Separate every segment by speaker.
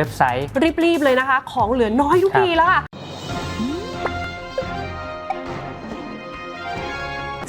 Speaker 1: ็บไซต์
Speaker 2: รีบๆเลยนะคะ ของเหลือน้อยทุก
Speaker 1: ครับ
Speaker 2: ทีแล้วค่ะ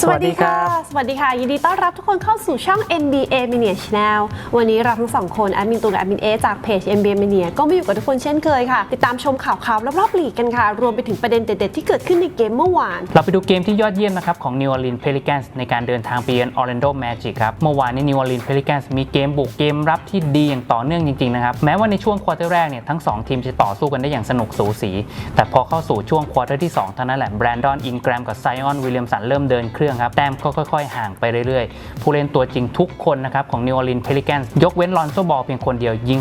Speaker 2: สวัสดีค่ะ สวัสดีค่ะ ยินดีต้อนรับทุกคนเข้าสู่ช่อง NBA Mania Channel วันนี้เราทั้งสองคนแอดมินตูนกับแอดมินเอจากเพจ NBA Mania ก็มาอยู่กับทุกคนเช่นเคยค่ะ ติดตามชมข่าวๆรอบๆลีกกันค่ะ รวมไปถึงประเด็นเด็ดๆที่เกิดขึ้นในเกมเมื่อวาน
Speaker 1: เราไปดูเกมที่ยอดเยี่ยมนะครับของ New Orleans Pelicans ในการเดินทางไปเยือน Orlando Magic ครับ เมื่อวานนี้ New Orleans Pelicans มีเกมบุกเกมรับที่ดีอย่างต่อเนื่องจริงๆนะครับ แม้ว่าในช่วงควอเตอร์แรกเนี่ยทั้ง2ทีมจะต่อสู้กันได้อย่างสนุกสูสี แต่พอเข้าสู่ช่วงควอเตอร์ที่2เท่านั้นแหละแบรนดอนอินแกรมกับไซออนวิลเลียมสันเริ่มเดินเครื่องครับ แต้มก็ค่อยๆ ห่างไปเรื่อยๆ ผู้เล่นตัวจริงทุกคนนะครับของ New Orleans Pelicans ยกเว้นลอนโซบอลเพียงคนเดียวยิง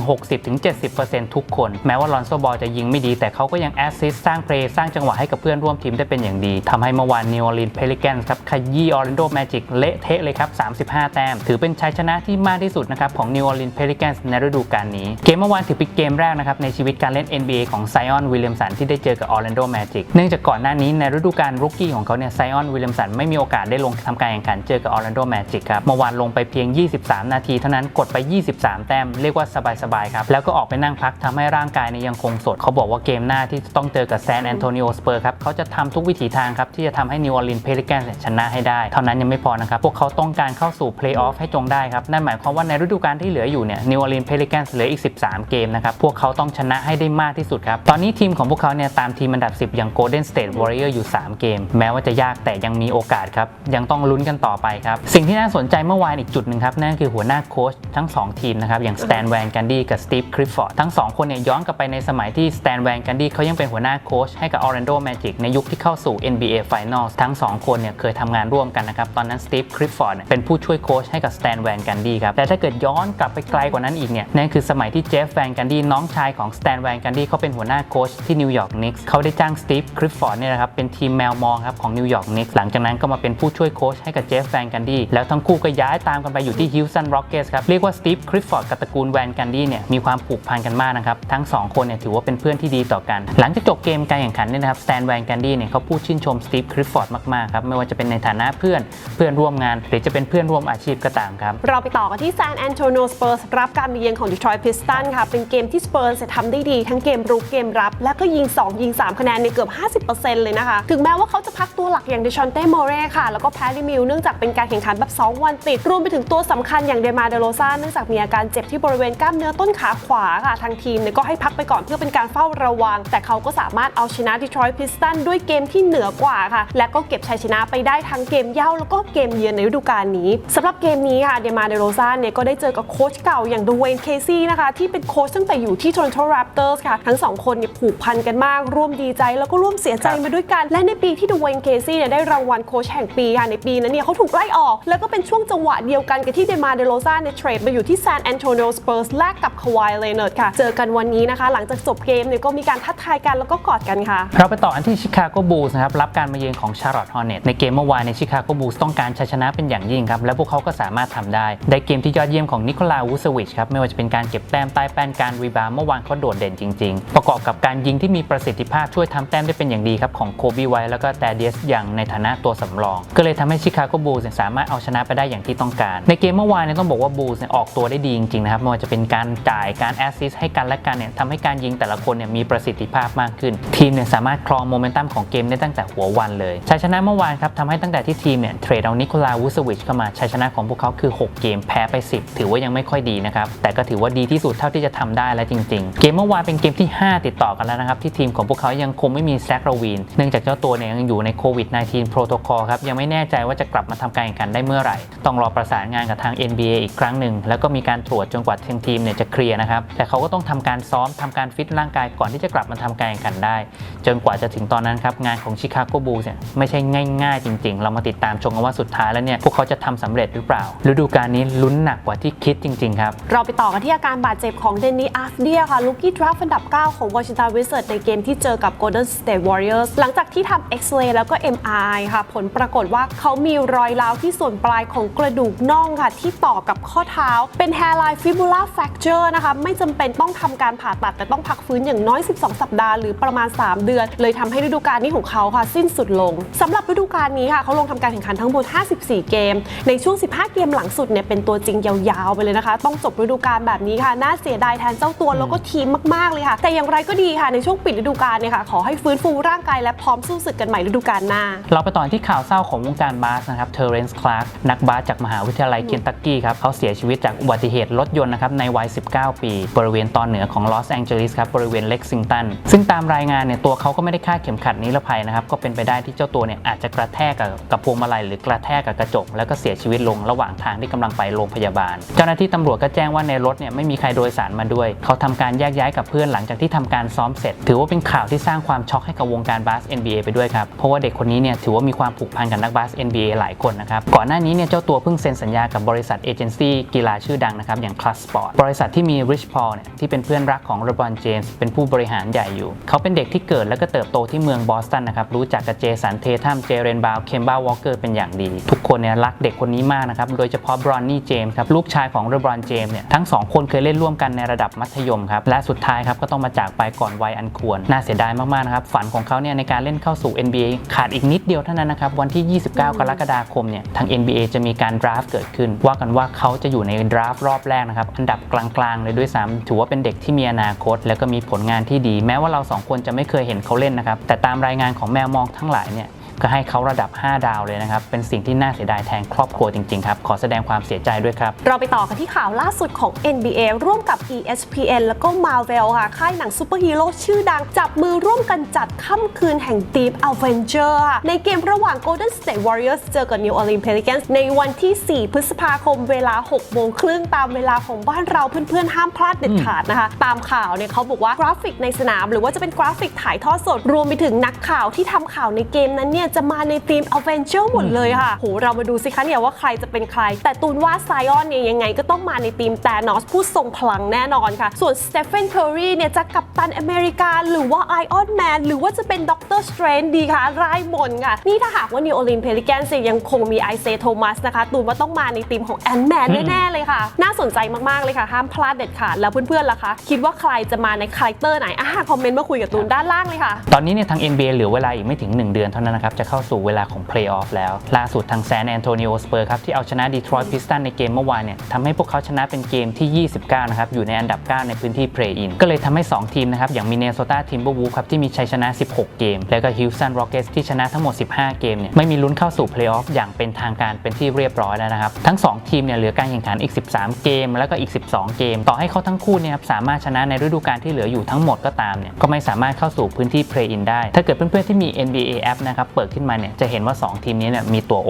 Speaker 1: 60-70%ทุกคน แม้ว่าลอนโซบอลจะยิงไม่ดี แต่เขาก็ยังแอสซิสต์สร้างเพลย์สร้างจังหวะให้กับเพื่อนร่วมทีมได้เป็นอย่างดีทำให้เมื่อวาน New Orleans Pelicans ครับขยี้ Orlando Magic เละเทะเลยครับ 35 แต้ม ถือเป็นชัยชนะที่มากที่สุดนะครับของ New Orleans Pelicans ในฤดูกาลนี้ เกมเมื่อวานถือเป็นเกมแรกนะครับในชีวิตการเล่น NBA ของไซออนวิลเลียมสันที่ได้เจอกับ Orlando Magic เนื่องจากก่อนหน้านี้ในฤดูกาลรุกกี้ของเขาเนี่ยไซออนวิลเลียมสันไม่มีโอกาสได้ลงทำการแข่งขันเจอกับ Orlando Magic ครับเมื่อวานลงไปเพียง 23 นาทีเท่านั้นกดไป 23 แต้มเรียกว่าสบายๆครับแล้วก็ออกไปนั่งพักทำให้ร่างกายเนี่ยยังคงสด เขาบอกว่าเกมหน้าที่ต้องเจอกับแซนแอนโทนิโอสเปอร์ครับเขาจะทำทุกวิถีทางครับที่จะทำให้ New Orleans Pelicans เนี่ยชนะให้ได้ เท่านั้นยังไม่พอนะครับพวกเขาต้องการเข้าสู่เพลย์ออฟให้จงได้ครับนั่นหมายความว่าในฤดูกาลที่เหลืออยู่เนี่ย New Orleans Pelicans เหลืออีก 13 เกมนะครับพวกเขาต้องชนะให้ได้มากที่สุดครับตอนนี้ทีมของพวกเขาเนี่ยตามทีมอันดับ 10 อย่าง Golden State Warrior อยู่ 3 เกม แม้ว่าจะยากแต่ยังมีโอกาสครับับยังต้องลุ้นกันต่อไปครับ สิ่งที่น่าสนใจเมื่อวานอีกจุดหนึ่งครับ นั่นคือหัวหน้าโค้ชทั้ง 2 ทีมนะครับ อย่าง Stan Van Gundy กับ Steve Clifford ทั้ง 2 คนเนี่ยย้อนกลับไปในสมัยที่ Stan Van Gundy เขายังเป็นหัวหน้าโค้ชให้กับ Orlando Magic ในยุคที่เข้าสู่ NBA Finals ทั้ง 2 คนเนี่ยเคยทำงานร่วมกันนะครับตอนนั้น Steve Clifford เป็นผู้ช่วยโค้ชให้กับ Stan Van Gundy ครับแต่ถ้าเกิดย้อนกลับไปไกลกว่านั้นอีกเนี่ยนั่นคือสมัยที่ Jeff Van Gundy น้องชายของ Stan Van Gundy เขาเป็นหัวหน้าโค้ชที่ New York Knicks เขาได้จ้าง Steve Clifford เนี่ยนะครับเป็นทีมแมวมองครับของ New York Knicks หลังจากนั้นก็มาเป็นผู้ช่วยโค้ชให้กับ Jeff Van Gundy แล้วทั้งคู่ก็ย้ายตามกันไปอยู่ที่ Houston Rockets ครับเรียกว่า Steve Clifford กับตระกูล Van Gundy เนี่ยมีความผูกพันกันมากนะครับทั้งสองคนเนี่ยถือว่าเป็นเพื่อนที่ดีต่อกัน หลังจากจบเกมการแข่งขันเนี่ยนะครับ Stan Van Gundy เนี่ยเขาพูดชื่นชม Steve Clifford มากๆครับไม่ว่าจะเป็นในฐานะเพื่อนเพื่อนร่วมงาน หรือจะเป็นเพื่อนร่วมอาชีพก็ตามครับ
Speaker 2: เราไปต่อกันที่ San Antonio Spurs รับการเยือนของ Detroit Pistons ค่ะเป็นเกมที่ Spurs จะทำได้ดีทั้งเกมรุกเกมรับ และก็ยิง 2 ยิง 3 คะแนนในเกือบ 50%เลยนะคะ ถึงแม้ว่าเขาจะพักตัวหลักอย่างเดชอนเต้โมเร่ค่ะ แล้วก็แพดดิมิลเนื่องจากเป็นการแข่งขันแบบ 2 วันติด รวมไปถึงตัวสำคัญอย่างเดมาเดโรซาเนื่องจากมีอาการเจ็บที่บริเวณกล้ามเนื้อต้นขาขวาค่ะ ทางทีมเนี่ยก็ให้พักไปก่อนเพื่อเป็นการเฝ้าระวัง แต่เขาก็สามารถเอาชนะ Detroit Pistons ด้วยเกมที่เหนือกว่าค่ะ และก็เก็บชัยชนะไปได้ทั้งเกมเย่าแล้วก็เกมเยือนในฤดูกาลนี้สำหรับเกมนี้ค่ะเดมาเดโรซาเนี่ยก็ได้เจอกับโค้ชเก่าอย่างดูเวนเคซี่นะคะที่เป็นโค้ชตั้งแต่อยู่ที่ Toronto Raptors ค่ะ ทั้งสองคนเนี่ยผูกพันกันมากร่วมดีใจแล้วก็ร่วมเสียใจมาด้วยกัน และในปีที่ดูเวนเคซี่เนี่ยได้รางวัลโค้ชแห่งปีค่ะในปีนั้นเนี่ยเขาถูกไล่ออก แล้วก็เป็นช่วงจังหวะเดียวกันกับที่เดมาเดโรซาเนี่ยเทรดมาอยู่ที่ San Antonio Spurs แลกกับคาวายเลเนอร์ดค่ะ เจอกันวันนี้นะคะ หลังจากจบเกมเนี่ยก็มีการทักทายกันแล้วก็กอดกันค่ะ
Speaker 1: เราไปต่ออันที่ชิคาโกบูลส์นะครับรับการมาเยือนของชาร์ลอตฮอร์เนตในเกมเมื่อวานในชิคาโกบูลส์ต้องการชัยชนะเป็นอย่างยิ่งครับและพวกเขาก็สามารถทำได้ได้เกมที่ยอดเยี่ยมของนิโคลาวูสวิชครับไม่ว่าจะเป็นการเก็บแต้มใต้แป้นการรีบาวด์เมื่อวานเขาโดดเด่นจริง ๆ ประกอบกับการยิงที่มีประสิทธิภาพช่วยทำแต้มได้เป็นอย่างดีครับของโคบีไวแล้วก็แตเดียสอย่างในฐานะตัวสำรองก็เลยทำให้ชิคาโกบูลส์สามารถเอาชนะไปได้อย่างที่ต้องการ ในเกมเมื่อวานเนี่ยต้องบอกว่าบูลส์ออกตัวได้ดีจริงๆนะครับไม่ว่าจะเป็นการจ่ายการแอสซิสต์ให้กันและกันเนี่ยทำให้การยิงแต่ละคนเนี่ยมีประสิทธิภาพมากขึ้น ทีมเนี่ยสามารถครองโมเมนตัมของเกมได้ตั้งแต่หัววันเลยชัยชนะเมื่อวานครับทำให้ตั้งแต่ที่ทีมเนี่ยเทรดเอานิโคลาวูสวิชเข้ามาชัยชนะของพวกเขาคือ 6 เกมแพ้ไป 10 ถือว่ายังไม่ค่อยดีนะครับแต่ก็ถือว่าดีที่สุดเท่าที่จะทำได้แล้วจริง ๆ เกมเมื่อวานเป็นเกมที่ 5 ติดต่อกันแล้วนะครับที่ทีมของพวกเขายังคงไม่มีแซคโรวีนเนื่องจากเจ้าตัวเนี่ยยังอยู่ในโควิด -19 โปรโตคอลครับยังไม่แน่ใจว่าจะกลับมาทำการแข่งขันได้เมื่อไหร่ ต้องรอประสานงานกับทาง NBA อีกครั้งหนึ่ง แล้วก็มีการตรวจจนกว่าทางทีมเนี่ยจะเคลียร์นะครับ แต่เขาก็ต้องทำการซ้อมทำการฟิตร่างกายก่อนที่จะกลับมาทำการแข่งขันได้ จนกว่าจะถึงตอนนั้นครับ งานของชิคาโกบูลส์เนี่ยไม่ใช่ง่ายๆ จริง ๆ เรามาติดตามชมกันว่าสุดท้ายแล้วเนี่ยพวกเขาจะทำสำเร็จหรือเปล่า ฤดูกาลนี้ลุ้นหนักกว่าที่คิดจริงๆครับ
Speaker 2: เราไปต่อกันที่อาการบาดเจ็บของเดนนี่อาฟเดียค่ะลูกี้ดราฟอันดับ 9 ของ Washington Wizards ในเกมที่เจอกับ Golden State Warriors หลังจากที่ทำเอ็กซเรย์แล้วก็ MRI ค่ะผลปรากฏว่าเขามีรอยร้าวที่ส่วนปลายของกระดูกน่องค่ะ ที่ต่อกับข้อเท้า เป็น hairline fibula fracture นะคะ ไม่จำเป็นต้องทำการผ่าตัด แต่ต้องพักฟื้นอย่างน้อย 12 สัปดาห์หรือประมาณ 3 เดือน เลยทำให้ฤดูกาลนี้ของเขาค่ะ สิ้นสุดลงสำหรับฤดูกาลนี้ค่ะเขาลงทำการแข่งขันทั้งหมด 54 เกม ในช่วง 15 เกมหลังสุดเนี่ยเป็นตัวจริงยาวๆไปเลยนะคะ ต้องจบฤดูกาลแบบนี้ค่ะน่าเสียดายแทนเจ้าตัวแล้วก็ทีมมากๆเลยค่ะ แต่อย่างไรก็ดีค่ะในช่วงปิดฤดูกาลเนี่ยค่ะขอให้ฟื้นฟูร่างกายและพร้อมสู้ศึกกันใหม่ฤดูกาลหน้า
Speaker 1: เราไปต่อที่ข่าวเศร้าของวงการบาสนะครับเทอร์เรนซ์คลาร์กนักบาสจากมหาวิทยาลัยเคนตักกี้ครับเขาเสียชีวิตจากอุบัติเหตุรถยนต์นะครับในวัย 19 ปี บริเวณตอนเหนือของลอสแองเจลิสครับบริเวณเล็กซิงตันซึ่งตามรายงานเนี่ยตัวเขาก็ไม่ได้คาดเข็มขัดนิรภัยนะครับก็เป็นไปได้ที่เจ้าตัวเนี่ยอาจจะกระแทกกับกับพวงมาลัยหรือกระแทกกับกระจก แล้วก็เสียชีวิตลงระหว่างทางที่กำลังไปโรงพยาบาล เจ้าหน้าที่ตำรวจก็แจ้งว่าในรถเนี่ยไม่มีใครโดยสารมาด้วย เขาทำการแยกย้ายกับเพื่อนหลังจากที่ทำการซ้อมเสร็จ ถือว่าเป็นข่าวที่สร้างความช็อกให้กับวงการบาส NBA ไปด้วยครับเพราะว่าเด็กคนนี้เนี่ยถือว่ามีความผูกพันกับนักบาส NBA หลายคนนะครับ ก่อนหน้านี้เนี่ยเจ้าตัวเพิ่งเซ็นสัญญากับบริษัทเอเจนซี่กีฬาชื่อดังนะครับ อย่าง Clutch Sport บริษัทที่มีริชพอลเนี่ยที่เป็นเพื่อนรักของ LeBron James เป็นผู้บริหารใหญ่อยู่ เขาเป็นเด็กที่เกิดและก็เติบโตที่เมืองบอสตันนะครับรู้จักกับเจสันเททัมเจเรนบาวเคมบ้าวอลเกอร์เป็นอย่างดี ทุกคนเนี่ยรักเด็กคนนี้มากนะครับโดยเฉพาะบรอนนี่เจมส์ครับลูกชายของ LeBron James เนี่ยทั้งสองคนเคยเล่นร่วมกันในระดับมัธยมครับและสุดท้ายครับก็ต้องมาจากไปก่อนวัยอันควรน่าเสียดายมากๆนะครับฝันของเขาเนี่ยในการเล่นเข้าสู่ NBA ขาดอีกนิดเดียวเท่านั้นนะครับวันที่ 29 กรกฎาคมเนี่ยทาง NBA จะมีการดราฟต์เกิดขึ้น ว่ากันว่าเขาจะอยู่ในดราฟต์รอบแรกนะครับ อันดับกลางๆ เลยด้วยซ้ำถือว่าเป็นเด็กที่มีอนาคต แล้วก็มีผลงานที่ดี แม้ว่าเราสองคนจะไม่เคยเห็นเขาเล่นนะครับ แต่ตามรายงานของแมวมองทั้งหลายเนี่ย ก็ให้เขาระดับ 5 ดาวเลยนะครับ เป็นสิ่งที่น่าเสียดายแทนครอบครัวจริง ๆ ครับ ขอแสดงความเสียใจด้วยครับ
Speaker 2: เราไปต่อกันที่ข่าวล่าสุดของ NBA ร่วมกับ ESPN แล้วก็ Marvel ค่ะ ค่ายหนังซูเปอร์ฮีโร่ชื่อดัง จับมือร่วมกันจัดค่ำคืนแห่งทีม Avenger ในเกมระหว่าง Golden State Warriors เจอกับ New Orleans Pelicans ในวันที่ 4 พฤษภาคมเวลา 6 โมงครึ่งตามเวลาของบ้านเราเพื่อนๆ ห้ามพลาดเด็ดขาดนะคะ ตามข่าวเนี่ยเขาบอกว่ากราฟิกในสนาม หรือว่าจะเป็นกราฟิกถ่ายทอดสด รวมไปถึงนักข่าวที่ทำข่าวในเกมนั้นเนี่ยจะมาในทีม Avenger หมดเลยค่ะโหเรามาดูสิคะเนี่ยว่าใครจะเป็นใคร แต่ตูนว่าไซออนเนี่ยยังไงก็ต้องมาในทีมแต่นอสผู้ทรงพลังแน่นอนค่ะ ส่วนสเตฟ e นเคอรีเนี่ยจะกับตันอเมริกา หรือว่าไอออนแมนหรือว่าจะเป็นด็อกเตอร์สเตรนดีค่ะรายบนค่ะ นี่ถ้าหากว่านิวออร์ลีนเพลิแกนส์ยังคงมีไอเซโทมัสนะคะ ตูนว่าต้องมาในทีมของแอนแมนแน่ๆเลยค่ะ น่าสนใจมากๆเลยค่ะ ห้ามพลาดเด็ดขาดแล้วเพื่อนๆล่ะคะ คิดว่าใครจะมาในคาแรคเตอร์ไหนอะคอมเมนต์มาคุยกับตูนด้านล่างเลยค่ะ
Speaker 1: ตอนนี้เนี่ยทาง NBA เหลือเวลาอีกไม่ถึง 1 เดือนเท่านั้นนะครับจะเข้าสู่เวลาของเพลย์ออฟแล้ว ล่าสุดทางแซนแอนโตนิโอสเปอร์ครับที่เอาชนะดีทรอยต์พิสตันในเกมเมื่อวานเนี่ยทำให้พวกเขาชนะเป็นเกมที่ 29 นะครับ อยู่ในอันดับ 9 ในพื้นที่เพลย์อินก็เลยทำให้ 2 ทีมนะครับ อย่างมินเนโซตาทิมเบอร์วูฟครับที่มีชัยชนะ 16 เกม แล้วก็ฮิวสันร็อกเกสที่ชนะทั้งหมด 15 เกมเนี่ยไม่มีลุ้นเข้าสู่เพลย์ออฟอย่างเป็นทางการเป็นที่เรียบร้อยแล้วนะครับทั้งสองทีมเนี่ยเหลือการแข่งขันอีก 13 เกม แล้วก็อีก 12 เกม ต่อให้เขาทั้งคู่เนี่ยครับสามารถชนะในฤดูกาลที่เหลืออยู่ทั้งหมดก็ตามเนี่ยก็ไม่สามารถเข้าสู่พื้นที่เพลย์อินได้ ถ้าเกิดเพื่อนๆที่มี NBA app นะครับเปิดขึ้นมาเนี่ยจะเห็นว่า 2 ทีมนี้เนี่ยมีตัว O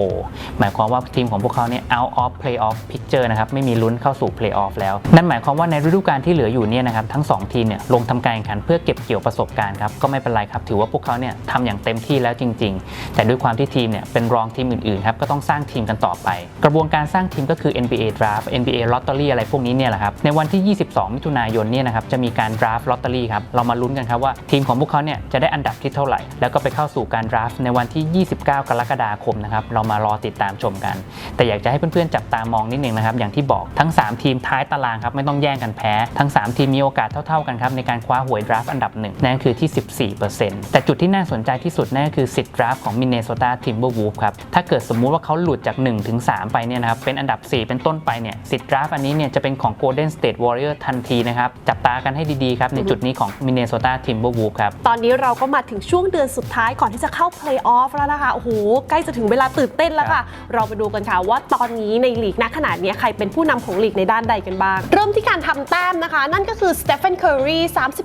Speaker 1: หมายความว่าทีมของพวกเขาเนี่ย out of playoff picture นะครับไม่มีลุ้นเข้าสู่ playoff แล้ว นั่นหมายความว่าในฤดูกาลที่เหลืออยู่เนี่ยนะครับทั้ง 2 ทีมเนี่ยลงทำการแข่งขันเพื่อเก็บเกี่ยวประสบการณ์ครับก็ไม่เป็นไรครับถือว่าพวกเขาเนี่ยทำอย่างเต็มที่แล้วจริง ๆ แต่ด้วยความที่ทีมเนี่ยเป็นรองทีมอื่นๆครับก็ต้องสร้างทีมกันต่อไป กระบวนการสร้างทีมก็คือ NBA draft NBA lottery อะไรพวกนี้เนี่ยแหละครับในวันที่ 22 มิถุนายนเนี่ยนะครับจะมีการ draft lottery ครับเรามาลุ้นกันครับว่าทีมของพวกเขาเนี่ยจะได้อันดับที่เท่าไหร่ แล้วก็ไปเข้าสู่การ draft ในวันันที่ 29 กรกฎาคมนะครับเรามารอติดตามชมกัน แต่อยากจะให้เพื่อนๆจับตามองนิดนึงนะครับ อย่างที่บอกทั้ง 3 ทีมท้ายตารางครับไม่ต้องแย่งกันแพ้ ทั้ง 3 ทีมมีโอกาสเท่าๆกันครับในการคว้าหวย draft อันดับหนึ่งนั่นคือที่ 14%แต่จุดที่น่าสนใจที่สุดนั่นก็คือสิทธิ์ draft ของ Minnesota Timberwolves ครับถ้าเกิดสมมุติว่าเขาหลุดจาก1ถึง3ไปเนี่ยนะครับเป็นอันดับ 4 เป็นต้นไปเนี่ยสิทธิ์ draft อันนี้เนี่ยจะเป็นของ Golden State Warriors ทันทีนะครับจับตากันให้ดีๆครับในจุดนี้ของ Minnesota Timberwolves ครับ
Speaker 2: ตอนนี้เราก็มาถึงช่วงเดือนสุดท้ายก่อนที่จะเข้าเพลย์ออฟอฟแล้วนะคะโอ้โหใกล้จะถึงเวลาตื่นเต้นแล้วค่ะ เราไปดูกันค่ะว่าตอนนี้ในลีกณขนาดนี้ใครเป็นผู้นำของลีกในด้านใดกันบ้าง เริ่มที่การทำแต้มนะคะ นั่นก็คือสเตฟ h นเคอรี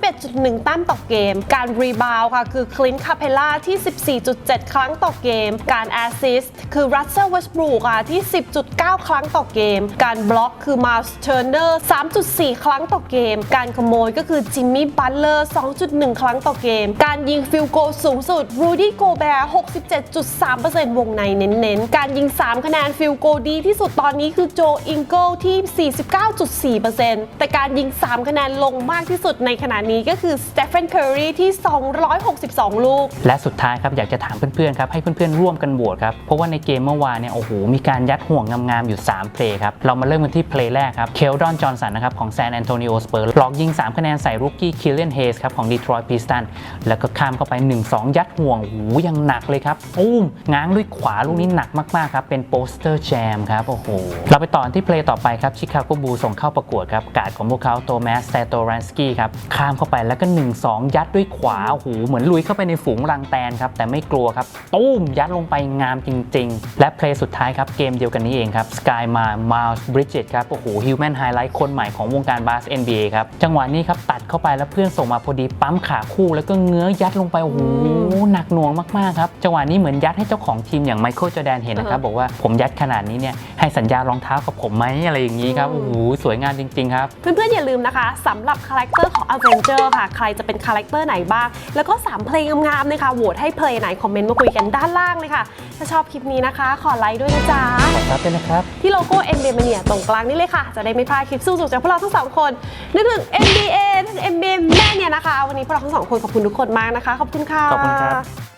Speaker 2: 31.1 แต้มต่อเกม การรีบาวค่ะ คือคลินคาเพล่าที่ 14.7 ครั้งต่อเกม การแอสซิสต์คือรัสเซลเวสบรูค่ะที่ 10.9 ครั้งต่อเกม การบล็อกคือมาสเทอร์เนอร์3.4 ครั้งต่อเกม การขโมยก็คือจิมมี่บัตเลอร์2.1 ครั้งต่อเกม การยิงฟิลโกลสูงสุดรูดี้โกแบร์67.3%วงในเน้นๆ การยิง 3 คะแนนฟิลโกลดีที่สุดตอนนี้คือโจอิงเกิลที่ 49.4%แต่การยิง 3 คะแนนลงมากที่สุดในขณะนี้ก็คือสเตฟ h นเคอรีที่ 262 ลูก
Speaker 1: และสุดท้ายครับ อยากจะถามเพื่อนๆครับให้เพื่อนๆร่วมกันโหวตครับ เพราะว่าในเกมเมื่อวานเนี่ยโอ้โหมีการยัดห่วงงามๆอยู่ 3 เพลย์ครับ เรามาเริ่มกันที่เพลย์แรกครับเคลดอนจอห์นสันนะครับของแซนแอนโตนิโอสเปอร์หลอกยิง 3 คะแนนใส่รูกี้คิลเลนเฮสครับของดีทรอยต์พิสตันแล้วก็ข้ามเข้าไป 1-2 ยัดห่วงโอ้ยังหนักเลยครับอุ้มง้างด้วยขวาลูกนี้หนักมากๆครับ เป็นโปสเตอร์แจมครับโอ้โหเราไปต่อที่เพลย์ต่อไปครับชิคาโกบูส่งเข้าประกวดครับ การ์ดของพวกเขาโตมัสแตโตรันสกี้ครับข้ามเข้าไปแล้วก็ 1-2 ยัดด้วยขวาโอ้โหเหมือนลุยเข้าไปในฝูงรังแตนครับแต่ไม่กลัวครับตุ้มยัดลงไปงามจริง ๆ และเพลย์สุดท้ายครับเกมเดียวกันนี้เองครับสกายมามาลส์บริดเจตครับโอ้โหฮิวแมนไฮไลท์คนใหม่ของวงการบาส NBA ครับจังหวะนี้ครับตัดเข้าไปแล้วเพื่อนส่งมาพอดีปั๊มขาคู่แล้วก็เงื้อยัดลงไปโอ้โห หนักหน่วงมากๆครับจังหวะนี้เหมือนยัดให้เจ้าของทีมอย่างไมเคิลจอแดนเห็นนะครับบอกว่าผมยัดขนาดนี้เนี่ยให้สัญญารองเท้ากับผมไหมอะไรอย่างนี้ครับโอ้โหสวยงามจริงๆครับ
Speaker 2: เพื่อนๆอย่าลืมนะคะสำหรับคาแรคเตอร์ของ Avenger ค่ะ ใครจะเป็นคาแรคเตอร์ไหนบ้าง แล้วก็ 3 เพลงงามๆนะคะโหวตให้เพลงไหนคอมเมนต์มาคุยกันด้านล่างเลยค่ะ ถ้าชอบคลิปนี้นะคะ ขอไลค์ด้วยนะจ๊ะ
Speaker 1: ขอบคุณด้วยนะครับ
Speaker 2: ที่โลโก้ NBA Mania ตรงกลางนี่เลยค่ะ จะได้ไม่พลาดคลิปสู้สุดจากพวกเราทั้งสองคนนึกถึง NBA นึกถึง NBA แม่เนี่ยนะคะ วันนี้พวกเราทั้งสองคนขอบคุณทุกคนมากนะคะขอบคุณค่ะ
Speaker 1: ขอบคุณครับ